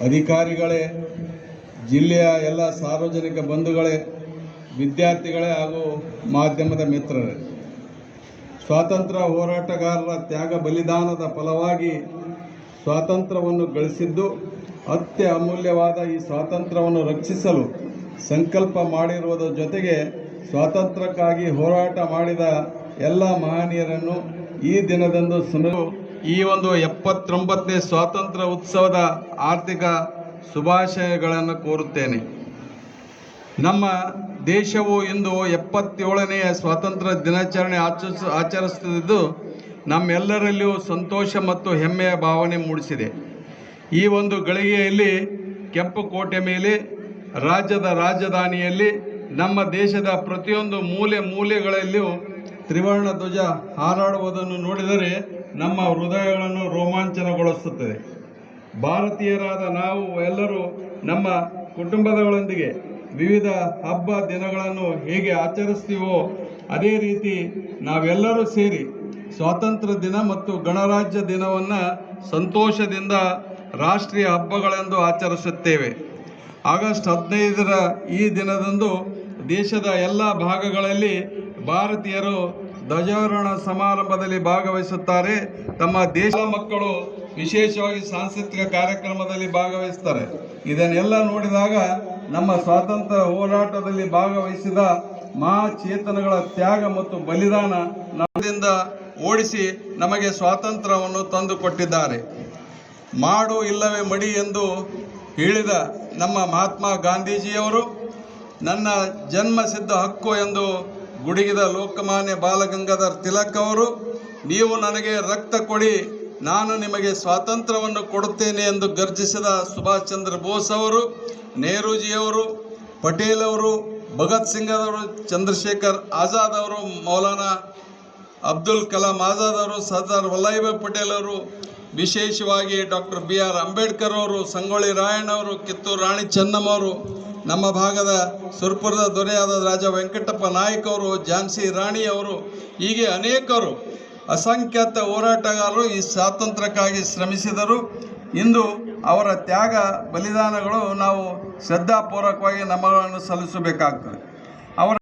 ಅಧಿಕಾರಿಗಳೇ, ಜಿಲ್ಲೆಯ ಎಲ್ಲ ಸಾರ್ವಜನಿಕ ಬಂಧುಗಳೇ, ವಿದ್ಯಾರ್ಥಿಗಳೇ ಹಾಗೂ ಮಾಧ್ಯಮದ ಮಿತ್ರರೇ, ಸ್ವಾತಂತ್ರ್ಯ ಹೋರಾಟಗಾರರ ತ್ಯಾಗ ಬಲಿದಾನದ ಫಲವಾಗಿ ಸ್ವಾತಂತ್ರ್ಯವನ್ನು ಗಳಿಸಿದ್ದು ಅತ್ಯ ಅಮೂಲ್ಯವಾದ ಈ ಸ್ವಾತಂತ್ರ್ಯವನ್ನು ರಕ್ಷಿಸಲು ಸಂಕಲ್ಪ ಮಾಡಿರುವುದರ ಜೊತೆಗೆ ಸ್ವಾತಂತ್ರ್ಯಕ್ಕಾಗಿ ಹೋರಾಟ ಮಾಡಿದ ಎಲ್ಲ ಮಹನೀಯರನ್ನು ಈ ದಿನದಂದು ಸ್ಮರಿಸಲು ಈ ಒಂದು ಎಪ್ಪತ್ತೊಂಬತ್ತನೇ ಸ್ವಾತಂತ್ರ್ಯ ಉತ್ಸವದ ಆರ್ಥಿಕ ಶುಭಾಶಯಗಳನ್ನು ಕೋರುತ್ತೇನೆ. ನಮ್ಮ ದೇಶವು ಇಂದು ಎಪ್ಪತ್ತೇಳನೆಯ ಸ್ವಾತಂತ್ರ್ಯ ದಿನಾಚರಣೆ ಆಚರಿಸ, ಆಚರಿಸುತ್ತಿದ್ದು, ನಮ್ಮೆಲ್ಲರಲ್ಲಿಯೂ ಸಂತೋಷ ಮತ್ತು ಹೆಮ್ಮೆಯ ಭಾವನೆ ಮೂಡಿಸಿದೆ. ಈ ಒಂದು ಗಳಿಗೆಯಲ್ಲಿ ಕೆಂಪು ಕೋಟೆ ಮೇಲೆ, ರಾಜ್ಯದ ರಾಜಧಾನಿಯಲ್ಲಿ, ನಮ್ಮ ದೇಶದ ಪ್ರತಿಯೊಂದು ಮೂಲೆ ಮೂಲೆಗಳಲ್ಲಿಯೂ ತ್ರಿವರ್ಣ ಧ್ವಜ ಹಾರಾಡುವುದನ್ನು ನೋಡಿದರೆ ನಮ್ಮ ಹೃದಯಗಳನ್ನು ರೋಮಾಂಚನಗೊಳಿಸುತ್ತದೆ. ಭಾರತೀಯರಾದ ನಾವು ಎಲ್ಲರೂ ನಮ್ಮ ಕುಟುಂಬದಗಳೊಂದಿಗೆ ವಿವಿಧ ಹಬ್ಬ ದಿನಗಳನ್ನು ಹೇಗೆ ಆಚರಿಸ್ತೀವೋ ಅದೇ ರೀತಿ ನಾವೆಲ್ಲರೂ ಸೇರಿ ಸ್ವಾತಂತ್ರ್ಯ ದಿನ ಮತ್ತು ಗಣರಾಜ್ಯ ದಿನವನ್ನು ಸಂತೋಷದಿಂದ ರಾಷ್ಟ್ರೀಯ ಹಬ್ಬಗಳೆಂದು ಆಚರಿಸುತ್ತೇವೆ. ಆಗಸ್ಟ್ ಹದಿನೈದರ ಈ ದಿನದಂದು ದೇಶದ ಎಲ್ಲ ಭಾಗಗಳಲ್ಲಿ ಭಾರತೀಯರು ಧ್ವಜಾರೋಹಣ ಸಮಾರಂಭದಲ್ಲಿ ಭಾಗವಹಿಸುತ್ತಾರೆ. ತಮ್ಮ ದೇಶದ ಮಕ್ಕಳು ವಿಶೇಷವಾಗಿ ಸಾಂಸ್ಕೃತಿಕ ಕಾರ್ಯಕ್ರಮದಲ್ಲಿ ಭಾಗವಹಿಸ್ತಾರೆ ಇದನ್ನೆಲ್ಲ ನೋಡಿದಾಗ ನಮ್ಮ ಸ್ವಾತಂತ್ರ್ಯ ಹೋರಾಟದಲ್ಲಿ ಭಾಗವಹಿಸಿದ ಮಹಾಚೇತನಗಳ ತ್ಯಾಗ ಮತ್ತು ಬಲಿದಾನ ನಮ್ಮದಿಂದ ಓಡಿಸಿ ನಮಗೆ ಸ್ವಾತಂತ್ರ್ಯವನ್ನು ತಂದುಕೊಟ್ಟಿದ್ದಾರೆ. ಮಾಡು ಇಲ್ಲವೇ ಮಡಿ ಎಂದು ಹೇಳಿದ ನಮ್ಮ ಮಹಾತ್ಮ ಗಾಂಧೀಜಿಯವರು, ನನ್ನ ಜನ್ಮ ಸಿದ್ಧ ಹಕ್ಕು ಎಂದು ಗುಡುಗಿದ ಲೋಕಮಾನ್ಯ ಬಾಲಗಂಗಾಧರ್ ತಿಲಕ್ ಅವರು, ನೀವು ನನಗೆ ರಕ್ತ ಕೊಡಿ, ನಾನು ನಿಮಗೆ ಸ್ವಾತಂತ್ರ್ಯವನ್ನು ಕೊಡುತ್ತೇನೆ ಎಂದು ಗರ್ಜಿಸಿದ ಸುಭಾಷ್ ಚಂದ್ರ ಬೋಸ್ ಅವರು ನೆಹರೂಜಿಯವರು ಪಟೇಲ್ ಅವರು, ಭಗತ್ ಸಿಂಗ್ ಅವರು, ಚಂದ್ರಶೇಖರ್ ಆಜಾದ್ ಅವರು, ಮೌಲಾನಾ ಅಬ್ದುಲ್ ಕಲಾಂ ಆಜಾದ್ ಅವರು, ಸರ್ದಾರ್ ವಲ್ಲಭಾಯಿ ಪಟೇಲ್ ಅವರು, ವಿಶೇಷವಾಗಿ ಡಾಕ್ಟರ್ ಬಿ ಆರ್ ಅಂಬೇಡ್ಕರ್ ಅವರು, ಸಂಗೊಳ್ಳಿ ರಾಯಣ್ಣ ಅವರು, ಕಿತ್ತೂರು ರಾಣಿ ಚೆನ್ನಮ್ಮ ಅವರು ನಮ್ಮ ಭಾಗದ ಸುರ್ಪುರದ ದೊರೆಯಾದ ರಾಜ ವೆಂಕಟಪ್ಪ ನಾಯಕ್ ಅವರು, ಝಾನ್ಸಿ ರಾಣಿ ಅವರು, ಹೀಗೆ ಅನೇಕರು ಅಸಂಖ್ಯಾತ ಹೋರಾಟಗಾರರು ಈ ಸ್ವಾತಂತ್ರ್ಯಕ್ಕಾಗಿ ಶ್ರಮಿಸಿದರು. ಇಂದು ಅವರ ತ್ಯಾಗ, ಬಲಿದಾನಗಳು ನಾವು ಶ್ರದ್ಧಾಪೂರ್ವಕವಾಗಿ ನಮಗಳನ್ನು ಸಲ್ಲಿಸಬೇಕಾಗ್ತದೆ.